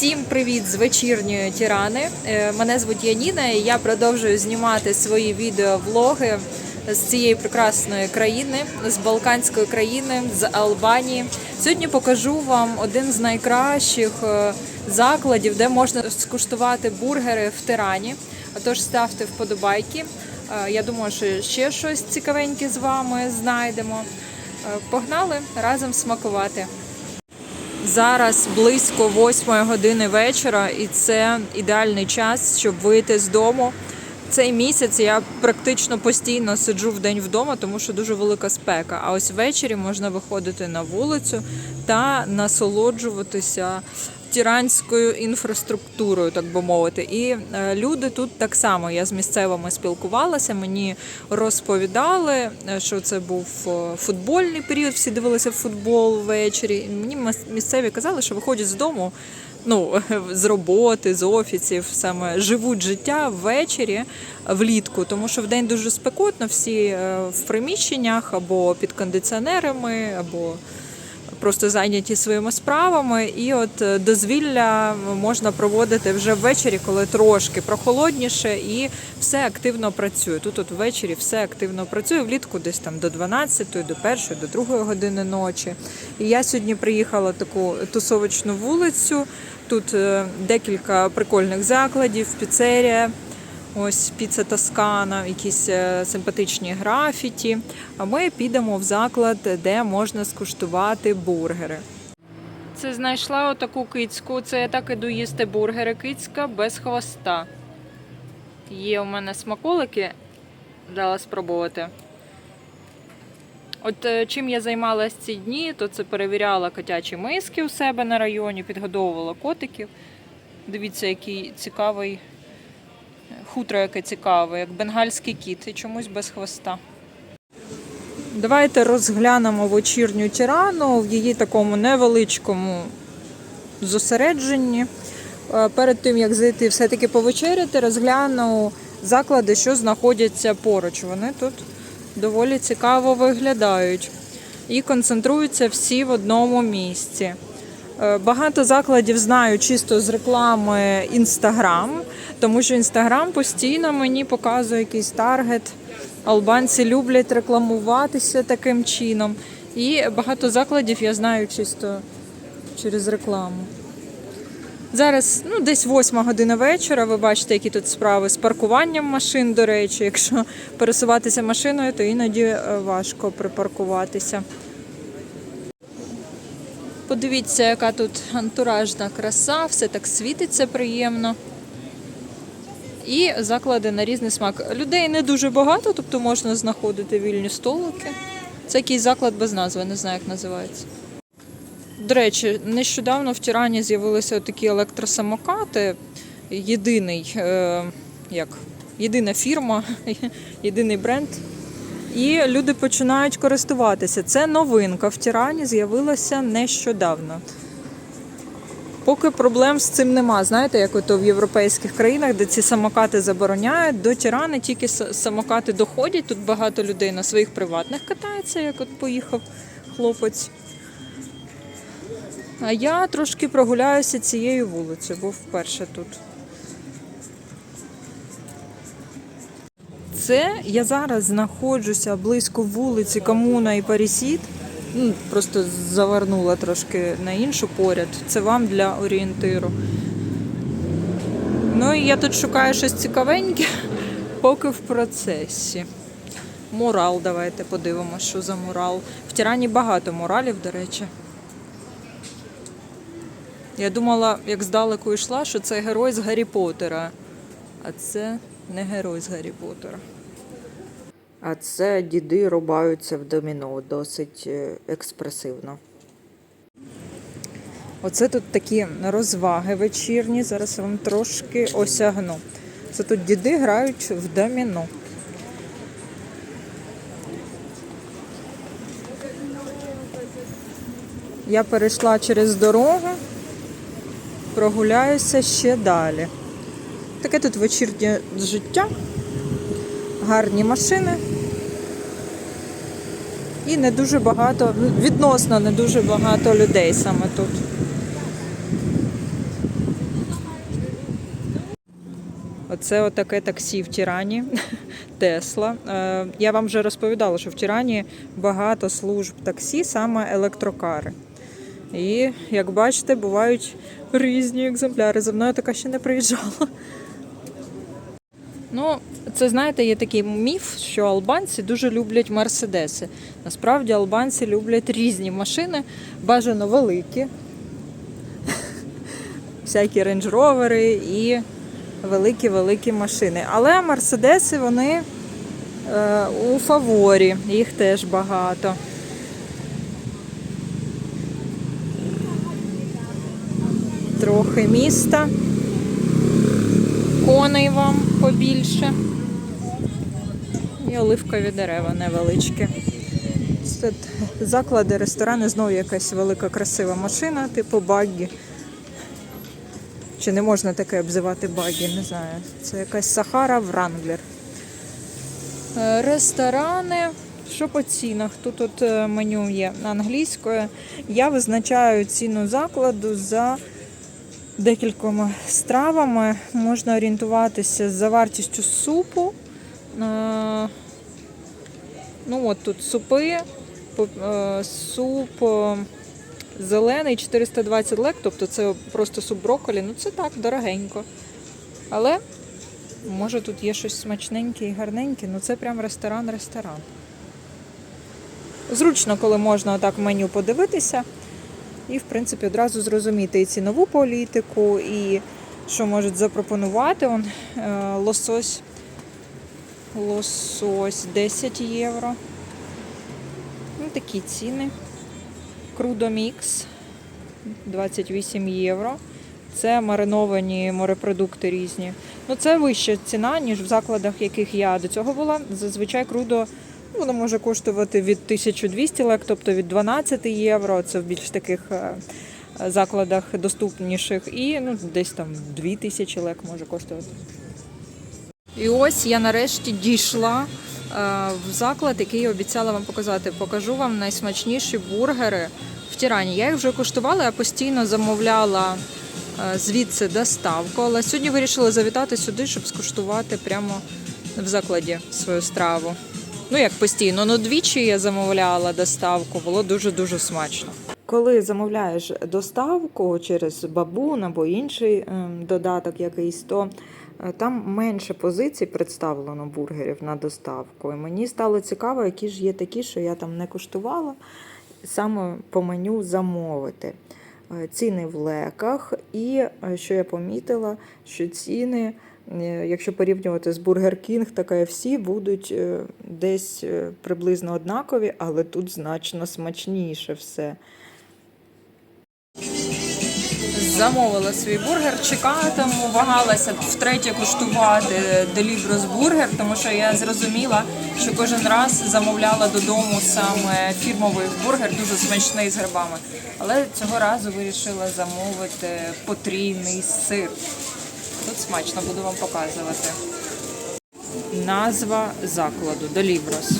Всім привіт з вечірньої тірани. Е, Мене звуть Яніна і я продовжую знімати свої відеовлоги з цієї прекрасної країни, з Балканської країни, з Албанії. Сьогодні покажу вам один з найкращих е, закладів, де можна скуштувати бургери в Тирані. Отож, ставте вподобайки. Е, Я думаю, що ще щось цікавеньке з вами знайдемо. Погнали разом смакувати. Зараз близько восьмої години вечора, і це ідеальний час, щоб вийти з дому. Цей місяць я практично постійно сиджу в день вдома, тому що дуже велика спека. А ось ввечері можна виходити на вулицю та насолоджуватися тіранською інфраструктурою, так би мовити. І е, люди тут так само. Я з місцевими спілкувалася. Мені розповідали, е, що це був е, футбольний період. Всі дивилися футбол ввечері. І Мені місцеві казали, що виходять з дому. Ну, з роботи, з офісів, саме живуть життя ввечері влітку, тому що вдень дуже спекотно, всі в приміщеннях або під кондиціонерами, або просто зайняті своїми справами. І от е, дозвілля можна проводити вже ввечері, коли трошки прохолодніше, і все активно працює. Тут от ввечері все активно працює, влітку десь там до 12, до 1, до 2 години ночі. І я сьогодні приїхала таку тусовочну вулицю. Тут е, декілька прикольних закладів, піцерія. Ось піца Тоскана, якісь е, симпатичні графіті. А ми підемо в заклад, де можна скуштувати бургери. Це знайшла отаку кицьку. Це я так іду їсти бургери. Кицька без хвоста. Є у мене смаколики. Дала спробувати. От е, чим я займалась ці дні, то це перевіряла котячі миски у себе на районі, підгодовувала котиків. Дивіться, який цікавий хутро, яке цікаве, як бенгальський кіт, і чомусь без хвоста. Давайте розглянемо вечірню тирану в її такому невеличкому зосередженні. Е, Перед тим як зайти все-таки повечеряти, розгляну заклади, що знаходяться поруч. Вони тут доволі цікаво виглядають і концентруються всі в одному місці. Е, Багато закладів знаю чисто з реклами Інстаграм, тому що Інстаграм постійно мені показує якийсь таргет. Албанці люблять рекламуватися таким чином. І багато закладів я знаю чисто через рекламу. Зараз ну, десь 8 година вечора. Ви бачите, які тут справи з паркуванням машин, до речі. Якщо пересуватися машиною, то іноді е, важко припаркуватися. Подивіться, яка тут антуражна краса, все так світиться приємно. І заклади на різний смак. Людей не дуже багато, тобто можна знаходити вільні столики. Це якийсь заклад без назви, не знаю, як називається. До речі, нещодавно в Тірані з'явилися такі електросамокати. Єдиний, е, як, єдина фірма, єдиний бренд. І люди починають користуватися. Це новинка в Тірані з'явилася нещодавно. Поки проблем з цим нема. Знаєте, як ото в європейських країнах, де ці самокати забороняють, до Тірани тільки самокати доходять. Тут багато людей на своїх приватних катається, як от поїхав хлопець. А я трошки прогуляюся цією вулицею, був вперше тут. Це я зараз знаходжуся близько вулиці Комуна і Парісіт. Ну, просто завернула трошки на іншу поряд. Це вам для орієнтиру. Ну і я тут шукаю щось цікавеньке, поки в процесі. Мурал, давайте подивимося, що за мурал. В Тірані багато муралів, до речі. Я думала, як здалеку йшла, що це герой з Гаррі Поттера. А це не герой з Гаррі Поттера. А це діди рубаються в доміно досить е, експресивно. Оце тут такі розваги вечірні. Зараз я вам трошки осягну. Це тут діди грають в доміно. Я перейшла через дорогу, прогуляюся ще далі. Таке тут вечірнє життя, гарні машини. І не дуже багато, ну, відносно не дуже багато людей саме тут. Оце отаке таксі в Тірані Тесла. Е, я вам вже розповідала, що в Тірані багато служб таксі, саме електрокари. І як бачите, бувають різні екземпляри. За мною така ще не приїжджала. Ну, це знаєте, є такий міф, що албанці дуже люблять мерседеси. Насправді албанці люблять різні машини, бажано великі, всякі рейндж-ровери і великі-великі машини. Але мерседеси вони е, у фаворі, їх теж багато. Трохи міста. Коней вам побільше. І оливкові дерева невеличкі. Тут заклади, ресторани, знову якась велика красива машина, типу баггі. Чи не можна таке обзивати багі, не знаю. Це якась Сахара Вранглер. Ресторани. Що по цінах? Тут тут е, меню є англійською. Я визначаю ціну закладу за декількома стравами. Можна орієнтуватися за вартістю супу. Е, Ну, от тут супи, е, суп е, зелений 420 лек, тобто це просто суп брокколі. Ну це так, дорогенько. Але може тут є щось смачненьке і гарненьке, ну це прям ресторан-ресторан. Зручно, коли можна отак меню подивитися і, в принципі, одразу зрозуміти і цінову політику, і що можуть запропонувати. Он, е, лосось. Лосось 10 євро. Ну, такі ціни. Крудомікс 28 євро. Це мариновані морепродукти різні. Ну, це вища ціна, ніж в закладах, яких я до цього була. Зазвичай крудо воно може коштувати від 1200 лек, тобто від 12 євро. Це в більш таких е, закладах доступніших. І ну, десь там 2000 лек може коштувати. І ось я нарешті дійшла е, в заклад, який я обіцяла вам показати. Покажу вам найсмачніші бургери в Тірані. Я їх вже куштувала, я постійно замовляла е, звідси доставку, але сьогодні вирішила завітати сюди, щоб скуштувати прямо в закладі свою страву. Ну як постійно, ну двічі я замовляла доставку, було дуже-дуже смачно. Коли замовляєш доставку через бабун або інший ем, додаток якийсь, то е, там менше позицій представлено бургерів на доставку. І мені стало цікаво, які ж є такі, що я там не куштувала, саме по меню замовити. Е, Ціни в леках, і е, що я помітила, що ціни, якщо порівнювати з Burger King та KFC, будуть е, десь е, приблизно однакові, але тут значно смачніше все. Замовила свій бургер, чекатиму, вагалася втретє куштувати Деліброс бургер, тому що я зрозуміла, що кожен раз замовляла додому саме фірмовий бургер, дуже смачний з грибами. Але цього разу вирішила замовити потрійний сир. Тут смачно буду вам показувати. Назва закладу Деліброс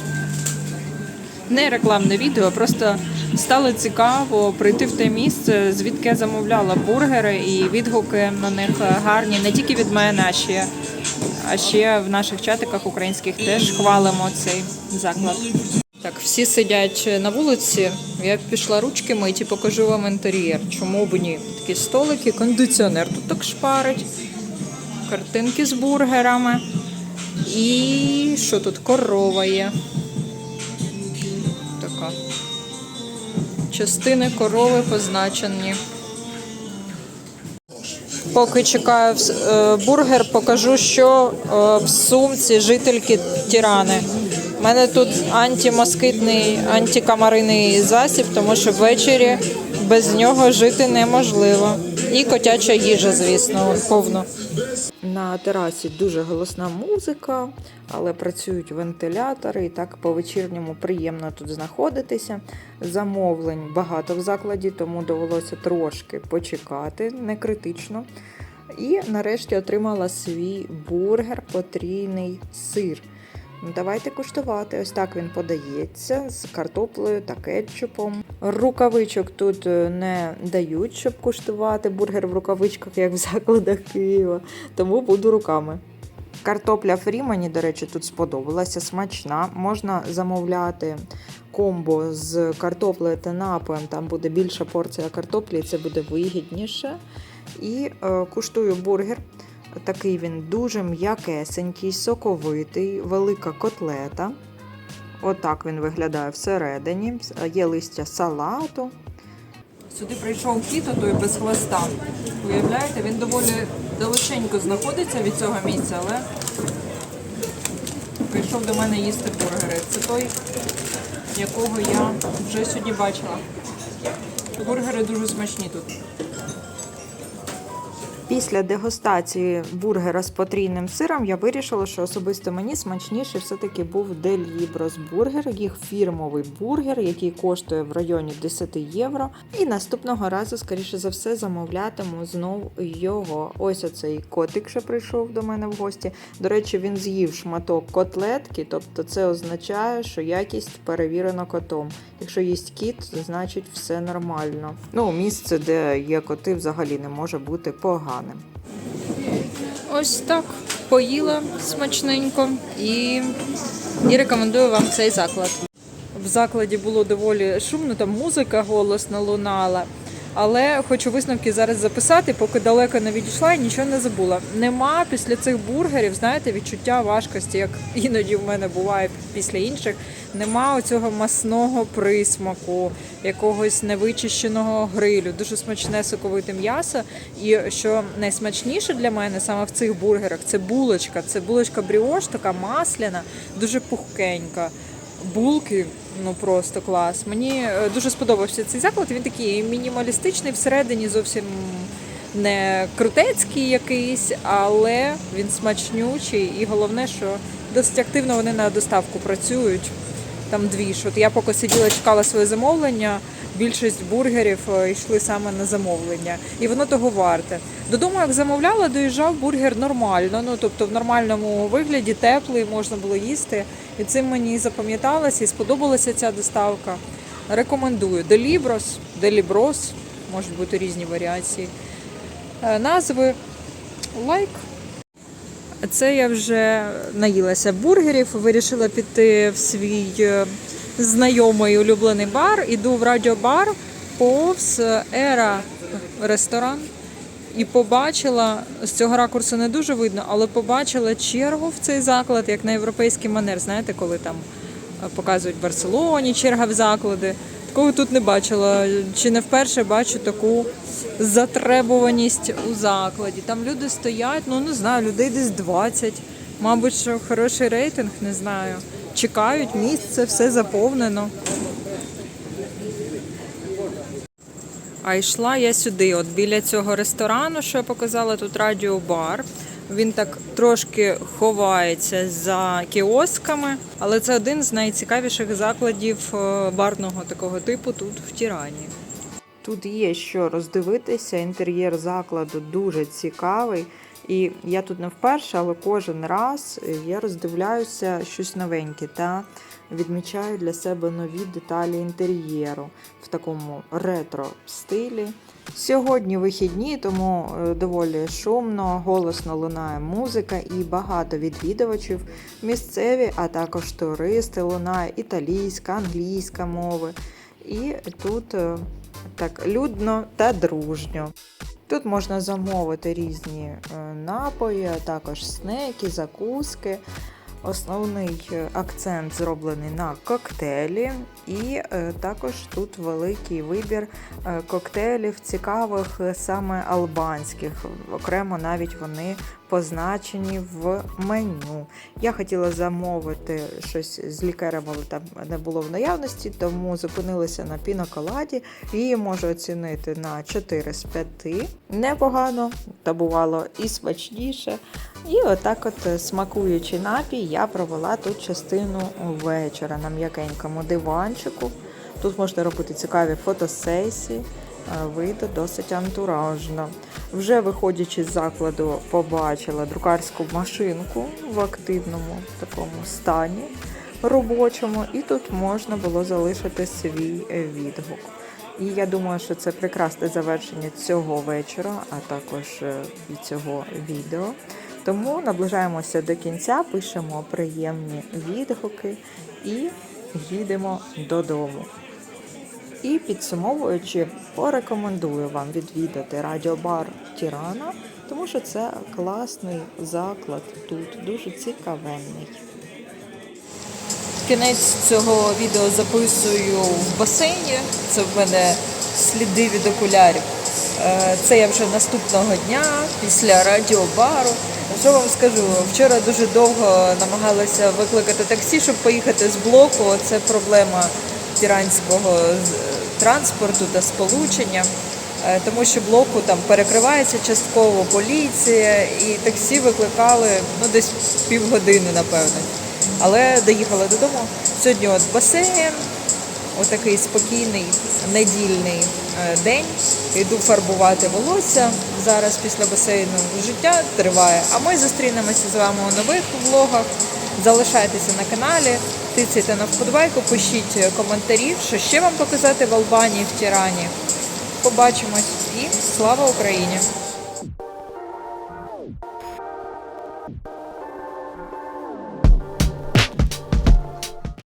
не рекламне відео, просто стало цікаво прийти в те місце, звідки я замовляла бургери, і відгуки на них гарні не тільки від мене, а ще, а ще в наших чатиках українських теж хвалимо цей заклад. Так, всі сидять на вулиці. Я пішла ручки мити, покажу вам інтер'єр. Чому б ні? Такі столики, кондиціонер тут так шпарить, картинки з бургерами. І що тут? Корова є. Така. Частини корови позначені. Поки чекаю е, бургер, покажу, що е, в сумці жительки Тірани. У мене тут антимоскитний, антикамаринний засіб, тому що ввечері без нього жити неможливо. І котяча їжа, звісно, повно. На терасі дуже голосна музика, але працюють вентилятори, і так по вечірньому приємно тут знаходитися. Замовлень багато в закладі, тому довелося трошки почекати, не критично. І нарешті отримала свій бургер потрійний сир. Ну, Давайте куштувати. Ось так він подається з картоплею та кетчупом. Рукавичок тут е, не дають, щоб куштувати бургер в рукавичках, як в закладах Києва. Тому буду руками. Картопля фрі мені, до речі, тут сподобалася, смачна. Можна замовляти комбо з картоплею та напоєм. Там буде більша порція картоплі, і це буде вигідніше. І е, куштую бургер. Такий він дуже м'якесенький, соковитий, велика котлета. Отак він виглядає всередині. Є листя салату. Сюди прийшов кіт, той без хвоста. Уявляєте, він доволі далеченько знаходиться від цього місця, але прийшов до мене їсти бургери. Це той, якого я вже сьогодні бачила. Бургери дуже смачні тут. Після дегустації бургера з потрійним сиром я вирішила, що особисто мені смачніше все-таки був Деліброс бургер, їх фірмовий бургер, який коштує в районі 10 євро. І наступного разу, скоріше за все, замовлятиму знов його. Ось оцей котик, що прийшов до мене в гості. До речі, він з'їв шматок котлетки, тобто це означає, що якість перевірена котом. Якщо їсть кіт, значить все нормально. Ну, місце, де є коти, взагалі не може бути поганим. Ось так. Поїла смачненько і, і рекомендую вам цей заклад. В закладі було доволі шумно, там музика голосно лунала. Але хочу висновки зараз записати, поки далеко не відійшла і нічого не забула. Нема після цих бургерів, знаєте, відчуття важкості, як іноді в мене буває після інших. Нема оцього масного присмаку, якогось невичищеного грилю, дуже смачне соковите м'ясо. І що найсмачніше для мене саме в цих бургерах це булочка. Це булочка бріош, така масляна, дуже пухкенька. Булки, ну просто клас. Мені е, дуже сподобався цей заклад. Він такий мінімалістичний, всередині зовсім не крутецький якийсь, але він смачнючий. І головне, що досить активно вони на доставку працюють. Там дві ж. От я поки сиділа, чекала своє замовлення. Більшість бургерів е, йшли саме на замовлення, і воно того варте. Додому, як замовляла, доїжджав бургер нормально. Ну тобто в нормальному вигляді, теплий, можна було їсти. І цим мені і запам'яталося і сподобалася ця доставка. Рекомендую Деліброс, Деліброс, можуть бути різні варіації. Е, Назви лайк. Це я вже наїлася бургерів, вирішила піти в свій е, знайомий улюблений бар. Іду в радіобар повз Ера ресторан. І побачила з цього ракурсу не дуже видно, але побачила чергу в цей заклад, як на європейський манер. Знаєте, коли там е, показують в Барселоні черга в заклади. Такого тут не бачила. Чи не вперше бачу таку затребуваність у закладі. Там люди стоять, ну не знаю, людей десь 20. Мабуть, що хороший рейтинг, не знаю. Чекають місце, все заповнено. А йшла я сюди, от біля цього ресторану, що я показала, тут радіобар. Він так трошки ховається за кіосками, але це один з найцікавіших закладів е, барного такого типу тут в Тірані. Тут є що роздивитися. Інтер'єр закладу дуже цікавий. І я тут не вперше, але кожен раз я роздивляюся щось новеньке та відмічаю для себе нові деталі інтер'єру в такому ретро стилі. Сьогодні вихідні, тому е, доволі шумно, голосно лунає музика і багато відвідувачів місцеві, а також туристи лунає італійська, англійська мови. І тут е, так людно та дружньо. Тут можна замовити різні е, напої, а також снеки, закуски. Основний е, акцент зроблений на коктейлі, і е, також тут великий вибір коктейлів, цікавих саме албанських. Окремо навіть вони позначені в меню. Я хотіла замовити щось з лікарем, але там не було в наявності, тому зупинилася на піноколаді. Її можу оцінити на 4 з 5. Непогано, та бувало і смачніше. І отак, от е, смакуючи напій, я провела тут частину вечора на м'якенькому диванчику. Тут можна робити цікаві фотосесії, вийде досить антуражно. Вже виходячи з закладу, побачила друкарську машинку в активному такому стані робочому, і тут можна було залишити свій відгук. І я думаю, що це прекрасне завершення цього вечора, а також е, і цього відео. Тому наближаємося до кінця, пишемо приємні відгуки і їдемо додому. І підсумовуючи, порекомендую вам відвідати радіобар Тірана, тому що це класний заклад тут, дуже цікавенний. Кінець цього відео записую в басейні. Це в мене сліди від окулярів. Е, Це я вже наступного дня після радіобару. Що вам скажу? Вчора дуже довго намагалася викликати таксі, щоб поїхати з блоку. Це проблема тіранського транспорту та сполучення. Е, Тому що блоку там перекривається частково поліція, і таксі викликали ну десь півгодини, напевно. Але доїхала додому. Сьогодні от басейн, отакий спокійний недільний е, день. Йду фарбувати волосся зараз після басейну. Життя триває. А ми зустрінемося з вами у нових влогах. Залишайтеся на каналі, тицяйте на вподобайку, пишіть коментарі, що ще вам показати в Албанії, в Тірані. Побачимось і слава Україні!